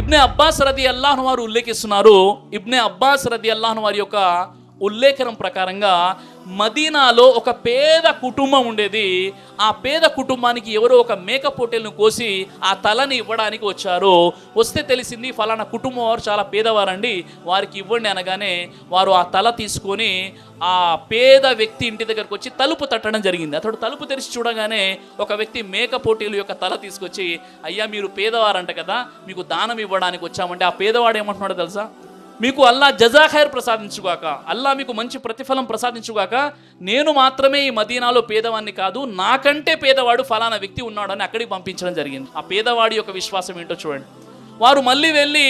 ఇబ్నే అబ్బాస్ రది అల్లాహ్ వారు ఉల్లేఖిస్తున్నారు. ఇబ్నే అబ్బాస్ రది అల్లాహ్ వారి యొక్క ఉల్లేఖనం ప్రకారంగా మదీనాలో ఒక పేద కుటుంబం ఉండేది. ఆ పేద కుటుంబానికి ఎవరో ఒక మేక పొట్టేలను కోసి ఆ తలని ఇవ్వడానికి వచ్చారు. వస్తే తెలిసింది ఫలానా కుటుంబం వారు చాలా పేదవారండి. వారికి ఇవ్వండి అనగానే వారు ఆ తల తీసుకొని ఆ పేద వ్యక్తి ఇంటి దగ్గరకు వచ్చి తలుపు తట్టడం జరిగింది. అతడు తలుపు తెరిచి చూడగానే ఒక వ్యక్తి మేక పోటీలు యొక్క తల తీసుకొచ్చి అయ్యా మీరు పేదవారంట కదా మీకు దానం ఇవ్వడానికి వచ్చామంటే ఆ పేదవాడు ఏమంటున్నాడో తెలుసా? మీకు అల్లా జజాఖైర్ ప్రసాదించుగాక అల్లా మీకు మంచి ప్రతిఫలం ప్రసాదించుగాక నేను మాత్రమే ఈ మదీనాలో పేదవాడిని కాదు నాకంటే పేదవాడు ఫలానా వ్యక్తి ఉన్నాడని అక్కడికి పంపించడం జరిగింది. ఆ పేదవాడి యొక్క విశ్వాసం ఏంటో చూడండి. వారు మళ్ళీ వెళ్ళి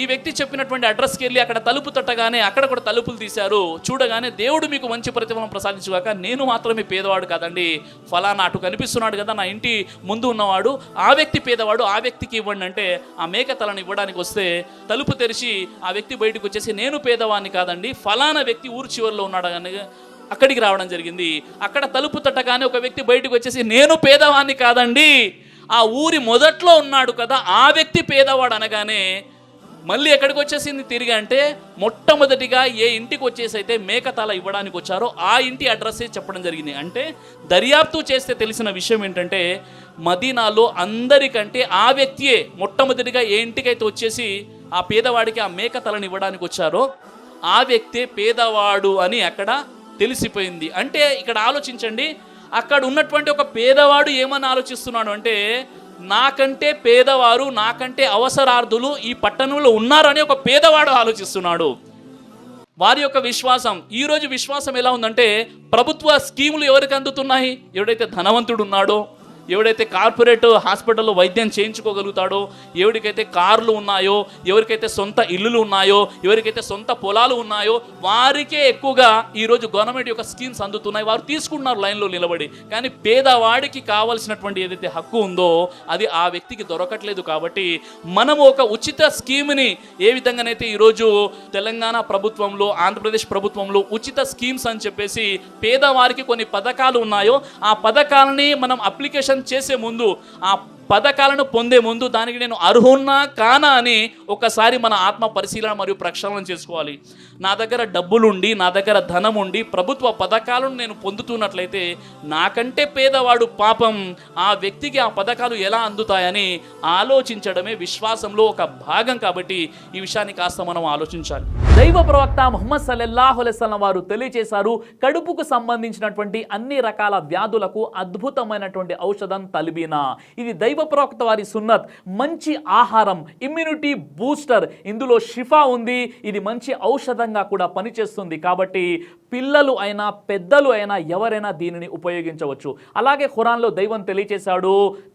ఈ వ్యక్తి చెప్పినటువంటి అడ్రస్కి వెళ్ళి అక్కడ తలుపు తట్టగానే అక్కడ కూడా తలుపులు తీశారు. చూడగానే దేవుడు మీకు మంచి ప్రతిఫలం ప్రసాదించుగాక నేను మాత్రమే పేదవాడు కాదండి. ఫలానా అటు కనిపిస్తున్నాడు కదా నా ఇంటి ముందు ఉన్నవాడు. ఆ వ్యక్తి పేదవాడు ఆ వ్యక్తికి ఇవ్వండి అంటే ఆ మేక తలను ఇవ్వడానికి వస్తే తలుపు తెరిచి ఆ వ్యక్తి బయటకు వచ్చేసి నేను పేదవాడిని కాదండి ఫలానా వ్యక్తి ఊరు చివరిలో ఉన్నాడు కానీ అక్కడికి రావడం జరిగింది. అక్కడ తలుపు తట్టగానే ఒక వ్యక్తి బయటకు వచ్చేసి నేను పేదవాడిని కాదండి ఆ ఊరి మొదట్లో ఉన్నాడు కదా ఆ వ్యక్తి పేదవాడు అనగానే మళ్ళీ ఎక్కడికి వచ్చేసింది తిరిగి అంటే మొట్టమొదటిగా ఏ ఇంటికి వచ్చేసి అయితే మేకతాల ఇవ్వడానికి వచ్చారో ఆ ఇంటి అడ్రస్సే చెప్పడం జరిగింది. అంటే దర్యాప్తు చేస్తే తెలిసిన విషయం ఏంటంటే మదీనాలో అందరికంటే ఆ వ్యక్తియే మొట్టమొదటిగా ఏ ఇంటికైతే వచ్చేసి ఆ పేదవాడికి ఆ మేకతలను ఇవ్వడానికి వచ్చారో ఆ వ్యక్తే పేదవాడు అని అక్కడ తెలిసిపోయింది. అంటే ఇక్కడ ఆలోచించండి అక్కడ ఉన్నటువంటి ఒక పేదవాడు ఏమని ఆలోచిస్తున్నాడు అంటే నాకంటే పేదవారు నాకంటే అవసరార్థులు ఈ పట్టణంలో ఉన్నారని ఒక పేదవాడు ఆలోచిస్తున్నాడు. వారి యొక్క విశ్వాసం ఈ రోజు విశ్వాసం ఎలా ఉందంటే ప్రభుత్వ స్కీములు ఎవరికి అందుతున్నాయి? ఎవడైతే ధనవంతుడు ఉన్నాడో ఎవడైతే కార్పొరేట్ హాస్పిటల్లో వైద్యం చేయించుకోగలుగుతాడో ఎవరికైతే కార్లు ఉన్నాయో ఎవరికైతే సొంత ఇల్లులు ఉన్నాయో ఎవరికైతే సొంత పొలాలు ఉన్నాయో వారికే ఎక్కువగా ఈరోజు గవర్నమెంట్ యొక్క స్కీమ్స్ అందుతున్నాయి. వారు తీసుకుంటున్నారు లైన్లో నిలబడి. కానీ పేదవాడికి కావాల్సినటువంటి ఏదైతే హక్కు ఉందో అది ఆ వ్యక్తికి దొరకట్లేదు కాబట్టి మనము ఒక ఉచిత స్కీమ్ని ఏ విధంగానైతే ఈరోజు తెలంగాణ ప్రభుత్వంలో ఆంధ్రప్రదేశ్ ప్రభుత్వంలో ఉచిత స్కీమ్స్ అని చెప్పేసి పేదవారికి కొన్ని పథకాలు ఉన్నాయో ఆ పథకాలని మనం అప్లికేషన్ చేసే ముందు ఆ పథకాలను పొందే ముందు దానికి నేను అర్హున్నా కానా అని ఒకసారి మన ఆత్మ పరిశీలన మరియు ప్రక్షాళన చేసుకోవాలి. నా దగ్గర డబ్బులుండి నా దగ్గర ధనం ఉండి ప్రభుత్వ పథకాలను నేను పొందుతున్నట్లయితే నాకంటే పేదవాడు పాపం ఆ వ్యక్తికి ఆ పథకాలు ఎలా అందుతాయని ఆలోచించడమే విశ్వాసంలో ఒక భాగం కాబట్టి ఈ విషయాన్ని కాస్త మనం ఆలోచించాలి. దైవ ప్రవక్త ముహమ్మద్ సల్లల్లాహు వారు తెలియజేశారు కడుపుకు సంబంధించినటువంటి అన్ని రకాల వ్యాధులకు అద్భుతమైనటువంటి ఔషధం తలిబీనా. ఇది దైవ ప్రవక్త వారి సున్నత్ మంచి ఆహారం ఇమ్యూనిటీ బూస్టర్ ఇందులో షిఫా ఉంది ఇది మంచి ఔషధంగా కూడా పనిచేస్తుంది. కాబట్టి పిల్లలు అయినా పెద్దలు అయినా ఎవరైనా దీనిని ఉపయోగించవచ్చు. అలాగే ఖురాన్లో దైవం తెలియచేశాడు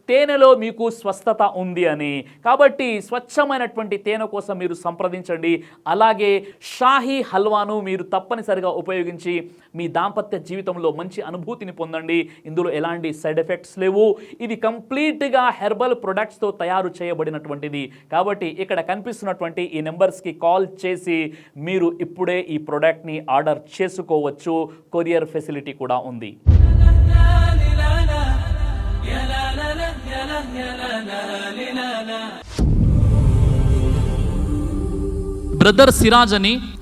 తేనెలో మీకు స్వస్థత ఉంది అని. కాబట్టి స్వచ్ఛమైనటువంటి తేనె కోసం మీరు సంప్రదించండి. అలాగే షాహీ హల్వాను మీరు తప్పనిసరిగా ఉపయోగించి మీ దాంపత్య జీవితంలో మంచి అనుభూతిని పొందండి. ఇందులో ఎలాంటి సైడ్ ఎఫెక్ట్స్ లేవు. ఇది కంప్లీట్గా హెర్బల్ ప్రొడక్ట్స్తో తయారు చేయబడినటువంటిది. కాబట్టి ఇక్కడ కనిపిస్తున్నటువంటి ఈ నెంబర్స్కి కాల్ చేసి మీరు ఇప్పుడే ఈ ప్రోడక్ట్ని ఆర్డర్ చేసుకోవచ్చు. కొరియర్ ఫెసిలిటీ కూడా ఉంది. బ్రదర్ సిరాజ్ అని